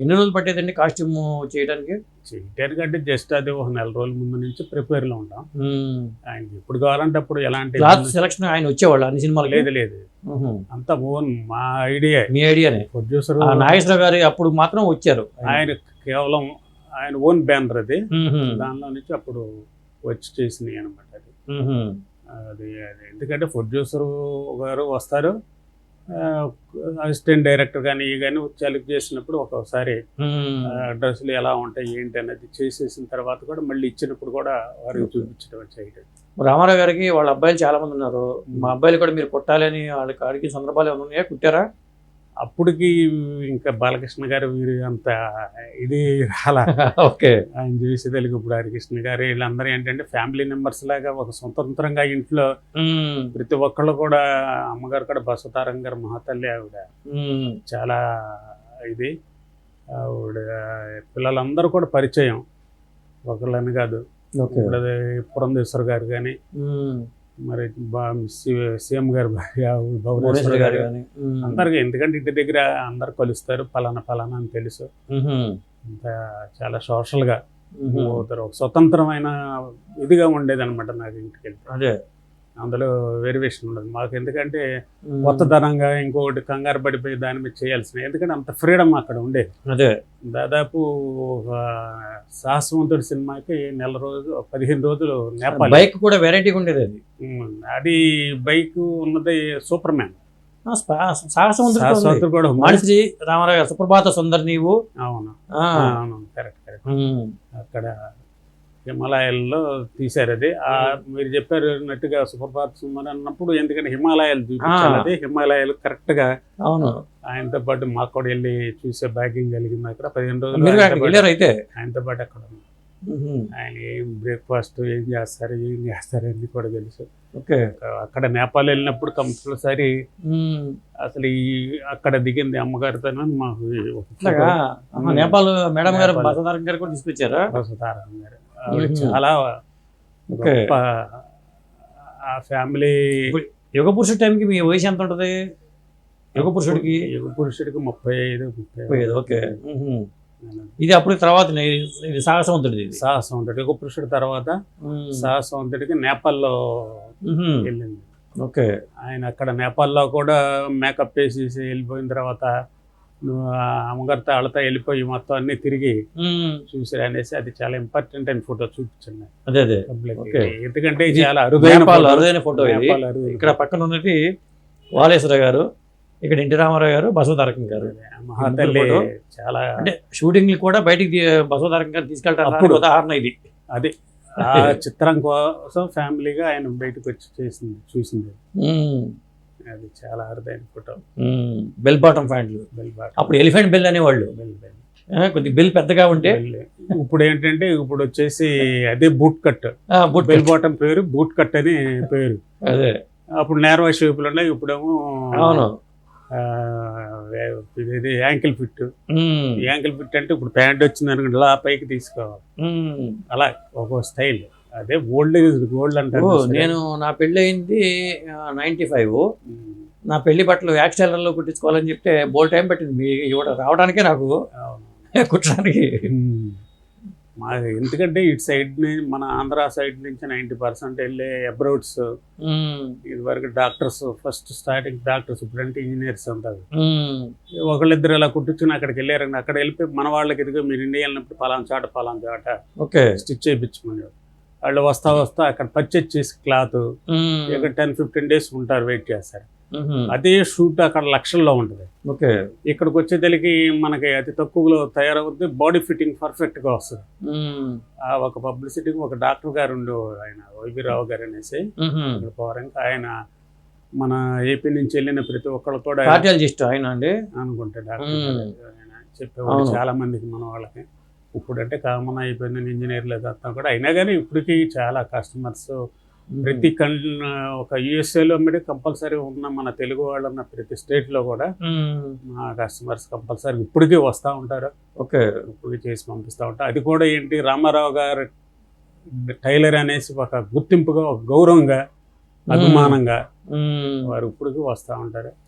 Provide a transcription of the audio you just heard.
ఎన్ని రోజులు పట్టేదండి కాస్ట్యూమ్ చేయడానికి చేయటానికంటే జస్ట్ అది ఒక నెల రోజుల ముందు నుంచి ప్రిపేర్లో ఉంటాం. మ్మ్. ఆయనకి ఎప్పుడు కావాలంటే అప్పుడు ఎలాంటి క్లాత్ సెలక్షన్ ఆయన వచ్చేవాళ్ళు అన్ని సినిమాలకి? లేదు లేదు. అంతా ఓన్ మా ఐడియా. మీ ఐడియానే? ప్రొడ్యూసర్ ఆ నాగేశ్వరరావు గారి అప్పుడు మాత్రం వచ్చారు. ఆయన కేవలం ఆయన ఓన్ బ్యానర్ అది. దానిలో నుంచి అప్పుడు వచ్చి చేసినాయి అనమాట. అది అది. ఎందుకంటే ప్రొడ్యూసర్ గారు వస్తారు. అసిస్టెంట్ డైరెక్టర్ కానీ ఈ కానీ సెలెక్ట్ చేసినప్పుడు ఒక్కొక్కసారి. డ్రెస్సులు ఎలా ఉంటాయి ఏంటి అనేది చేసేసిన తర్వాత కూడా మళ్ళీ ఇచ్చినప్పుడు కూడా వారికి చూపించడం చేయడం రామారావు గారికి వాళ్ళ అబ్బాయిలు చాలా మంది ఉన్నారు. మా అబ్బాయిలు కూడా మీరు కుట్టాలని వాళ్ళకి అడిగిన సందర్భాలు ఏమైనా ఉన్నాయా? కుట్టారా? అప్పటికి ఇంకా బాలకృష్ణ గారు వీరు అంత ఇది రాలా. ఓకే. ఆయన చేసేదానికి ఇప్పుడు హరికృష్ణ గారు వీళ్ళందరూ ఏంటంటే ఫ్యామిలీ మెంబర్స్ లాగా ఒక స్వతంత్రంగా ఇంట్లో. ప్రతి ఒక్కళ్ళు కూడా అమ్మగారు కూడా బసవతారం గారు మహాతల్లి ఆవిడ. చాలా ఇది. ఆవిడ పిల్లలందరూ కూడా పరిచయం. ఒకళ్ళని కాదు. ఇప్పుడు పురంధేశ్వర్ గారు కానీ. మరి సీఎం గారు భార్య భువనేశ్వర్ గారు. అందరికి ఎందుకంటే ఇంటి దగ్గర అందరు కలుస్తారు పలానా పలానా అని తెలుసు. అంత చాలా సోషల్గా ఒక స్వతంత్రమైన ఇదిగా ఉండేది అనమాట నాకు ఇంటికి వెళ్తే అదే. అందులో వేరియేషన్ ఉండదు. మాకు ఎందుకంటే. కొత్తదనంగా ఇంకొకటి కంగారు పడిపోయి దాని మీద చేయాల్సిన ఎందుకంటే అంత ఫ్రీడమ్ అక్కడ ఉండేది. అదే. దాదాపు ఒక సాహసవంతుడి సినిమాకి నెల రోజు పదిహేను రోజులు నేపాల్. బైక్ కూడా వెరైటీగా ఉండేది అది. అది బైక్ ఉన్నది సూపర్ మ్యాన్ సాహసవంతుడు కూడా. మానిశ్రీ రామారావు సుప్రభాత సుందర్ నీవు. అవును. అవును. Correct correct. అక్కడ హిమాలయాల్లో తీశారు అది. ఆ మీరు చెప్పారు నట్టుగా సుప్రభాత్ సుమన్ అన్నప్పుడు ఎందుకంటే హిమాలయాలు చూపించాలి. అది. హిమాలయాలు కరెక్ట్గా అవును. ఆయనతో పాటు మాకు కూడా వెళ్ళి చూసే బ్యాగింగ్ కలిగింది అక్కడ. పదిహేను రోజులు అయితే? ఆయనతో పాటు అక్కడ. ఆయన ఏం బ్రేక్ఫాస్ట్ ఏం చేస్తారు ఏం చేస్తారు అన్ని కూడా తెలుసు. ఓకే. అక్కడ నేపాల్ వెళ్ళినప్పుడు కంపల్సరీ. అసలు ఈ అక్కడ దిగింది అమ్మగారితో మాకు నేపాల్ మేడం గారు. బసదారం గారు కూడా తీసుకొచ్చారా? వసుధారాం గారు. చాలా. గొప్ప ఆ ఫ్యామిలీ యుగ పురుషుడి టైంకి మీ వయసు ఎంత ఉంటుంది? యుగ పురుషుడికి? యుగ పురుషుడికి ముప్పై ఐదు ముప్పై ఐదు, ఓకే. ఇది అప్పుడు తర్వాత ఇది సాహసవంతుడిది ఇది. సాహసవంతుడు యుగ పురుషుడి తర్వాత. సాహసవంతుడికి నేపాల్లో. వెళ్ళింది. ఓకే. ఆయన అక్కడ నేపాల్లో కూడా మేకప్ వేసేసి వెళ్ళిపోయిన తర్వాత అమ్మగారితో వాళ్ళతో వెళ్ళిపోయి మొత్తం అన్ని తిరిగి. చూసారు అనేసి అది చాలా ఇంపార్టెంట్ అయిన ఫోటో చూపించండి అదే అదే. ఎందుకంటే చాలా అరుదైన. అరుదైన ఫోటో ఇక్కడ పక్కన ఉన్నది వాలేశ్వర గారు ఇక్కడ ఎన్టీ రామారావు గారు బసవతారకం గారు మహాతల్లి. చాలా అంటే షూటింగ్ కూడా బయటికి బసవతారకం గారు తీసుకెళ్ళడానికి. ఉదాహరణ ఇది అది ఆ చిత్రం కోసం ఫ్యామిలీగా ఆయన బయటకు వచ్చి చేసింది చూసింది. అది చాలా అరుదైన ఫోటో. బెల్ బాటం ప్యాంట్లు. బెల్ బాట్ అప్పుడు ఎలిఫెంట్ బెల్ అనేవాళ్ళు. Bell bell. ఆ, కొద్ది బెల్ పెద్దగా ఉంటే. ఇప్పుడు ఏంటంటే ఇప్పుడు వచ్చేసి అదే boot cut. But bell bottom పేరు బూట్ కట్ అని పేరు. అదే. అప్పుడు నేర్వా షేపులు ఉన్నాయి ఇప్పుడేమో అవును. ఇది యాంకిల్ ఫిట్. యాంకిల్ ఫిట్ అంటే ఇప్పుడు ప్యాంట్ వచ్చింది అనుకోండి ఇలా పైకి తీసుకోవాలి. అలా ఒక్కో స్టైల్. అదే ఓల్డ్ గోల్డ్ అంటారు నేను నా పెళ్ళి అయింది నైంటీ ఫైవ్. నా పెళ్ళి బట్టలు యాక్స్టైలర్లో కుట్టించుకోవాలని చెప్తే బోల్ టైం పట్టింది. మీ ఇవ్వడం రావడానికే నాకు కుట్టడానికి. మా ఎందుకంటే ఇటు సైడ్ ని- మన ఆంధ్ర సైడ్ నుంచి నైంటీ పర్సెంట్ వెళ్ళే అబ్రౌడ్స్ మ్మ్. ఇది వరకు డాక్టర్స్ ఫస్ట్ స్టార్టింగ్ డాక్టర్స్ ఇప్పుడంటే ఇంజనీర్స్ అంటారు. ఒకళ్ళిద్దరు ఇలా కుట్టించుకుని అక్కడికి వెళ్ళారండి అక్కడ వెళ్ళిపోయి మన వాళ్ళకి ఇదిగో మీరు ఇండియా వెళ్ళినప్పుడు పలానా చాట పలానా చాట ఓకే. స్టిచ్ చేయించుకునే వాళ్ళు వస్తా వస్తా అక్కడ పర్చేజ్ చేసి క్లాత్. ఇక్కడ టెన్ ఫిఫ్టీన్ డేస్ ఉంటారు వెయిట్ చేస్తారు. అదే షూట్ అక్కడ లక్షల్లో ఉంటుంది ఓకే ఇక్కడికి వచ్చేదలికి మనకి అతి తక్కువలో తయారవుద్ది బాడీ ఫిట్టింగ్ పర్ఫెక్ట్గా వస్తుంది మ్మ్. ఆ ఒక పబ్లిసిటీకి ఒక డాక్టర్ గారు ఉండు ఆయన వైబీ రావు గారు అనేసి ఆయన మన ఏపీ నుంచి వెళ్ళిన ప్రతి ఒక్కళ్ళు కూడా ఆయన అండి అనుకుంటే డాక్టర్ మ్మ్. గారు ఆయన చెప్పేవాళ్ళు. చాలా మందికి మన వాళ్ళకి ఇప్పుడంటే కామన్ అయిపోయింది ఇంజనీర్లు అదంతా కూడా. అయినా కానీ ఇప్పటికీ చాలా కస్టమర్స్ ప్రతి కన్ ఒక యూఎస్ఏలో మీద కంపల్సరీ ఉన్న మన తెలుగు వాళ్ళు ఉన్న ప్రతి స్టేట్లో కూడా. మా కస్టమర్స్ కంపల్సరీ ఇప్పటికీ వస్తూ ఉంటారు. ఓకే. ఇప్పటికీ చేసి పంపిస్తూ ఉంటారు. అది కూడా ఏంటి రామారావు గారు టైలర్ అనేసి ఒక గుర్తింపుగా ఒక గౌరవంగా అభిమానంగా. వారు ఇప్పటికీ వస్తూ ఉంటారు.